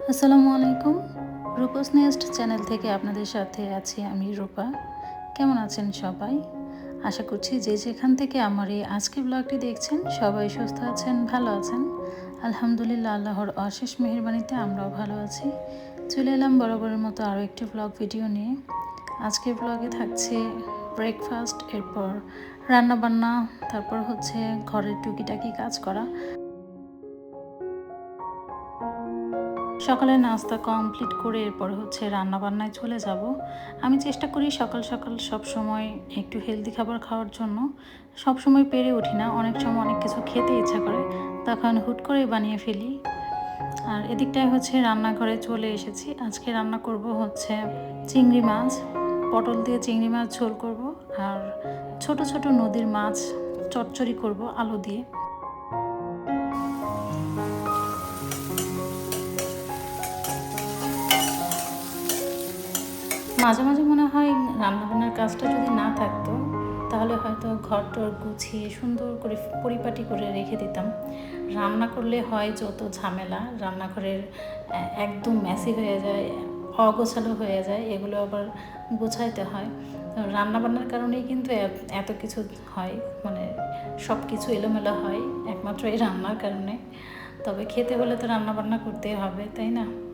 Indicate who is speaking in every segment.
Speaker 1: আসসালামু আলাইকুম। রূপস nest channel থেকে আপনাদের সাথে আছি আমি রূপা। কেমন আছেন সবাই? আশা করছি যে যেখান থেকে আমার এই আজকের ব্লগটি দেখছেন, সবাই সুস্থ আছেন, ভালো আছেন। আলহামদুলিল্লাহ, আল্লাহর অশেষ মেহরবানিতে আমরাও ভালো আছি। চলে এলাম বরাবরের মতো আরও একটি ব্লগ ভিডিও নিয়ে। আজকের ব্লগে থাকছে ব্রেকফাস্ট এরপর রান্নাবান্না, তারপর হচ্ছে ঘরের টুকিটাকি কাজ করা। সকালে নাস্তা কমপ্লিট করে এরপর হচ্ছে রান্না বান্নায় চলে যাব। আমি চেষ্টা করি সকাল সকাল সব সময় একটু হেলদি খাবার খাওয়ার জন্য। সব সময় পেরে উঠি না, অনেক সময় অনেক কিছু খেতে ইচ্ছা করে। তখন হুট করে বানিয়ে ফেলি। আর এদিকটায় হচ্ছে রান্নাঘরে চলে এসেছি। আজকে রান্না করব হচ্ছে চিংড়ি মাছ। পটল দিয়ে চিংড়ি মাছ ঝোল করব। আর ছোট ছোট নদীর মাছ চচ্চড়ি করব আলু দিয়ে। মাঝে মাঝে মনে হয় রান্নাবান্নার কাজটা যদি না থাকতো, তাহলে হয়তো ঘর টর গুছিয়ে সুন্দর করে পরিপাটি করে রেখে দিতাম। রান্না করলে হয় যত ঝামেলা, রান্নাঘরের একদম ম্যাসি হয়ে যায়, অগোছালো হয়ে যায়, এগুলো আবার গোছাইতে হয়। রান্নাবান্নার কারণেই কিন্তু এত- কিছু হয় মানে সব কিছু এলোমেলো হয়, একমাত্র এই রান্নার কারণে। তবে খেতে হলে তো রান্নাবান্না করতেই হবে, তাই না?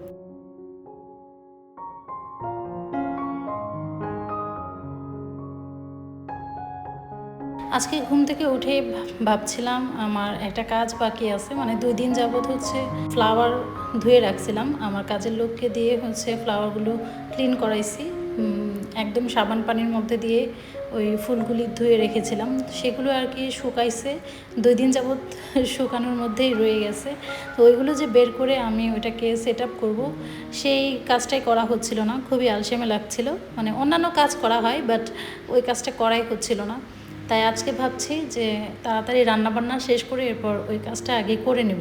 Speaker 1: আজকে ঘুম থেকে উঠে ভাবছিলাম আমার একটা কাজ বাকি আছে মানে দুই দিন যাবৎ হচ্ছে ফ্লাওয়ার ধুয়ে রাখছিলাম। আমার কাজের লোককে দিয়ে হচ্ছে ফ্লাওয়ারগুলো ক্লিন করাইছি। একদম সাবান পানির মধ্যে দিয়ে ওই ফুলগুলি ধুয়ে রেখেছিলাম। সেগুলো আর কি শুকাইছে। দুই দিন যাবৎ শুকানোর মধ্যেই রয়ে গেছে। তো ওইগুলো যে বের করে আমি ওইটাকে সেট আপ করব, সেই কাজটাই করা হচ্ছিল না। খুবই আলসেমে লাগছিল। মানে অন্যান্য কাজ করা হয় বাট ওই কাজটা করাই হচ্ছিল না। তাই আজকে ভাবছি যে তাড়াতাড়ি রান্নাবান্না শেষ করে এরপর ওই কাজটা আগে করে নেব।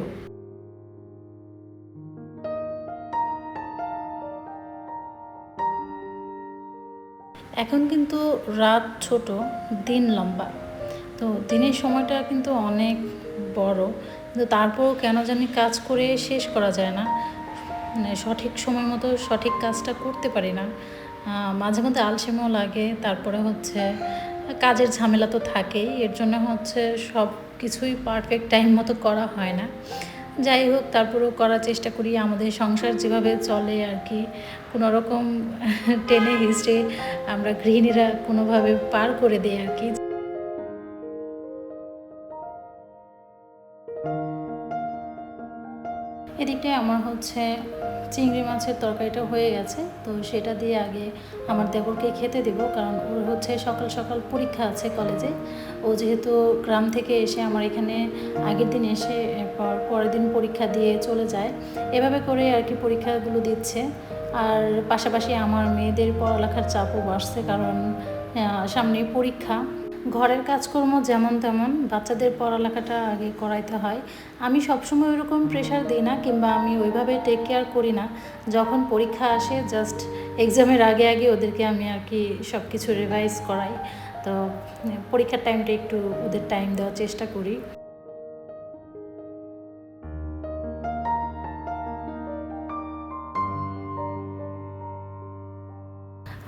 Speaker 1: এখন কিন্তু রাত ছোট, দিন লম্বা। তো দিনের সময়টা কিন্তু অনেক বড়, কিন্তু তারপরও কেন জানি কাজ করে শেষ করা যায় না। মানে সঠিক সময় মতো সঠিক কাজটা করতে পারি না। মাঝে মধ্যে আলসেমিও লাগে, তারপরে হচ্ছে কাজের ঝামেলা তো থাকেই, এর জন্য হচ্ছে সব কিছুই পারফেক্ট টাইম মতো করা হয় না। যাই হোক, তারপরেও করার চেষ্টা করি, আমাদের সংসার যেভাবে চলে আর কি কোনো রকম টেনে হিস্ট্রি আমরা গৃহিণীরা কোনোভাবে পার করে দিই আর কি। এদিকটায় আমার হচ্ছে চিংড়ি মাছের তরকারিটা হয়ে গেছে, তো সেটা দিয়ে আগে আমার দেবরকে খেতে দেবো, কারণ ওর হচ্ছে সকাল সকাল পরীক্ষা আছে কলেজে। ও যেহেতু গ্রাম থেকে এসে আমার এখানে আগের দিন এসে পরের দিন পরীক্ষা দিয়ে চলে যায়। এভাবে করে আর কি পরীক্ষাগুলো দিচ্ছে। আর পাশাপাশি আমার মেয়েদের পড়ালেখার চাপও বাড়ছে, কারণ সামনে পরীক্ষা। ঘরের কাজকর্ম যেমন তেমন, বাচ্চাদের পড়ালেখাটা আগে করাইতে হয়। আমি সবসময় ওইরকম প্রেশার দিই না কিংবা আমি ওইভাবে টেক কেয়ার করি না। যখন পরীক্ষা আসে জাস্ট এক্সামের আগে আগে ওদেরকে আমি আর কি সব কিছু রিভাইজ করাই। তো, পরীক্ষার টাইমটা একটু ওদের টাইম দেওয়ার চেষ্টা করি।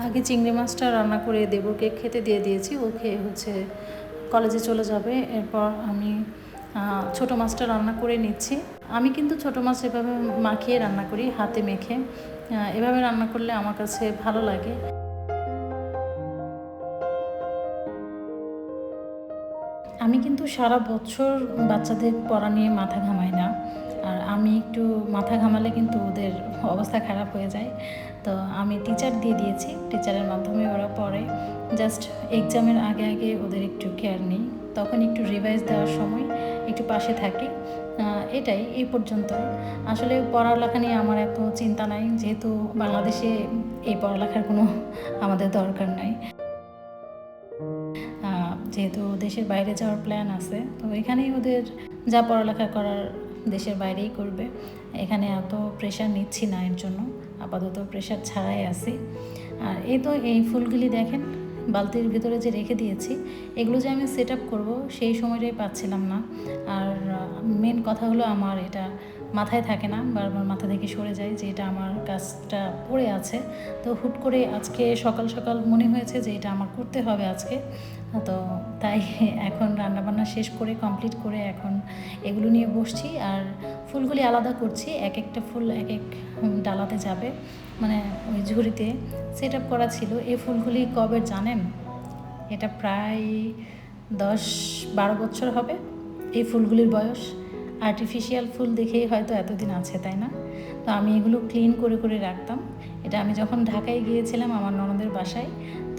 Speaker 1: আগে চিংড়ি মাছটা রান্না করে দেবরকে খেতে দিয়ে দিয়েছি, ও খেয়ে হচ্ছে কলেজে চলে যাবে। এরপর আমি ছোট মাছটা রান্না করে নিচ্ছি। আমি কিন্তু ছোট মাছ এভাবে মাখিয়ে রান্না করি, হাতে মেখে। এভাবে রান্না করলে আমার কাছে ভালো লাগে। আমি কিন্তু সারা বছর বাচ্চাদের পড়া নিয়ে মাথা ঘামাই না। আর আমি একটু মাথা ঘামালে কিন্তু ওদের অবস্থা খারাপ হয়ে যায়। তো আমি টিচার দিয়ে দিয়েছি টিচারের মাধ্যমে ওরা পড়ে। জাস্ট এক্সামের আগে আগে ওদের একটু কেয়ার নিই। তখন একটু রিভাইজ দেওয়ার সময় একটু পাশে থাকি। এটাই, এই পর্যন্ত আসলে পড়ালেখা নিয়ে আমার এত চিন্তা নাই। যেহেতু বাংলাদেশে এই পড়ালেখার কোনো আমাদের দরকার নাই। যেহেতু দেশের বাইরে যাওয়ার প্ল্যান আছে, তো এখানেই ওদের যা পড়ালেখা করার দেশের বাইরেই করবে। এখানে এত প্রেশার নিচ্ছি না এর জন্য, আপাতত প্রেশার ছাড়াই আছি। আর এই তো এই ফুলগুলি দেখেন, বালতির ভিতরে যে রেখে দিয়েছি, এগুলো যে আমি সেট আপ করব সেই সময়টাই পাচ্ছিলাম না। আর মেন কথা হলো আমার এটা মাথায় থাকে না, বারবার মাথা থেকে সরে যায় যে এটা আমার কাজটা পড়ে আছে। তো হুট করে আজকে সকাল সকাল মনে হয়েছে যে এটা আমার করতে হবে আজকে। তো তাই এখন রান্নাবান্না শেষ করে কমপ্লিট করে এখন এগুলো নিয়ে বসছি আর ফুলগুলি আলাদা করছি, এক একটা ফুল এক এক ডালাতে যাবে। মানে ওই ঝুড়িতে সেট আপ করা ছিল। এই ফুলগুলি কবে জানেন? এটা প্রায় দশ বারো বছর হবে এই ফুলগুলির বয়স। আর্টিফিশিয়াল ফুল দেখেই হয়তো এতদিন আছে, তাই না? তো আমি এগুলো ক্লিন করে করে রাখতাম। এটা আমি যখন ঢাকায় গিয়েছিলাম আমার ননদের বাসায়,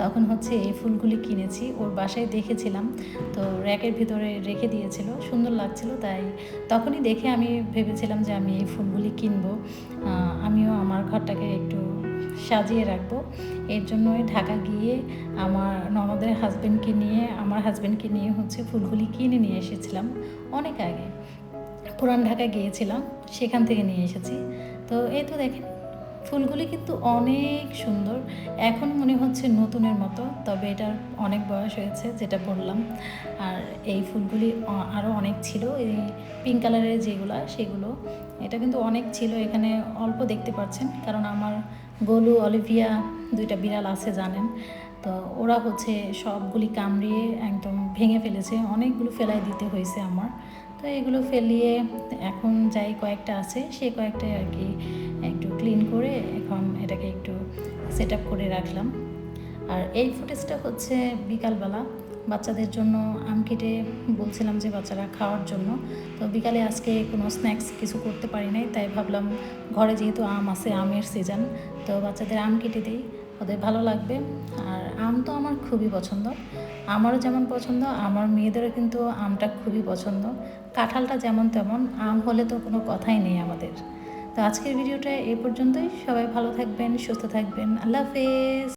Speaker 1: তখন হচ্ছে এই ফুলগুলি কিনেছি। ওর বাসায় দেখেছিলাম, তো র্যাকের ভিতরে রেখে দিয়েছিল। সুন্দর লাগছিল, তাই তখনই দেখে আমি ভেবেছিলাম যে আমি এই ফুলগুলি কিনবো। আমিও আমার ঘরটাকে একটু সাজিয়ে রাখব। এর জন্যই ঢাকা গিয়ে আমার ননদের হাজব্যান্ডকে নিয়ে, আমার হাজব্যান্ডকে নিয়ে হচ্ছে ফুলগুলি কিনে নিয়ে এসেছিলাম অনেক আগে। পুরান ঢাকায় গিয়েছিলাম, সেখান থেকে নিয়ে এসেছি। তো এই তো দেখেন, ফুলগুলি কিন্তু অনেক সুন্দর। এখন মনে হচ্ছে নতুনের মতো, তবে এটার অনেক বয়স হয়েছে, যেটা বললাম। আর এই ফুলগুলি আরও অনেক ছিল, এই পিঙ্ক কালারের যেগুলো, সেগুলো। এটা কিন্তু অনেক ছিল, এখানে অল্প দেখতে পাচ্ছেন, কারণ আমার গোলু, অলিভিয়া দুইটা বিড়াল আছে, জানেন। তো ওরা হচ্ছে সবগুলি কামড়িয়ে একদম ভেঙে ফেলেছে, অনেকগুলো ফেলাই দিতে হয়েছে আমার। তো এগুলো ফেলিয়ে এখন যাই কয়েকটা আছে, সে কয়েকটাই আর কি একটু ক্লিন করে এখন এটাকে একটু সেট করে রাখলাম। আর এই ফুটেজটা হচ্ছে বিকালবেলা। বাচ্চাদের জন্য আম কেটে বলছিলাম যে বাচ্চারা খাওয়ার জন্য। তো বিকালে আজকে কোনো স্ন্যাক্স কিছু করতে পারি নাই, তাই ভাবলাম ঘরে যেহেতু আম আছে, আমের সিজন তো বাচ্চাদের আম কেটে দিই। ওদের ভালো লাগবে। আর আম তো আমার খুবই পছন্দ। আমারও যেমন পছন্দ, আমার মেয়েদেরও কিন্তু আমটা খুবই পছন্দ। কাঁঠালটা যেমন তেমন, আম হলে তো কোনো কথাই নেই আমাদের। তো আজকের ভিডিওটা এ পর্যন্তই। সবাই ভালো থাকবেন, সুস্থ থাকবেন। আল্লাহ হাফেজ।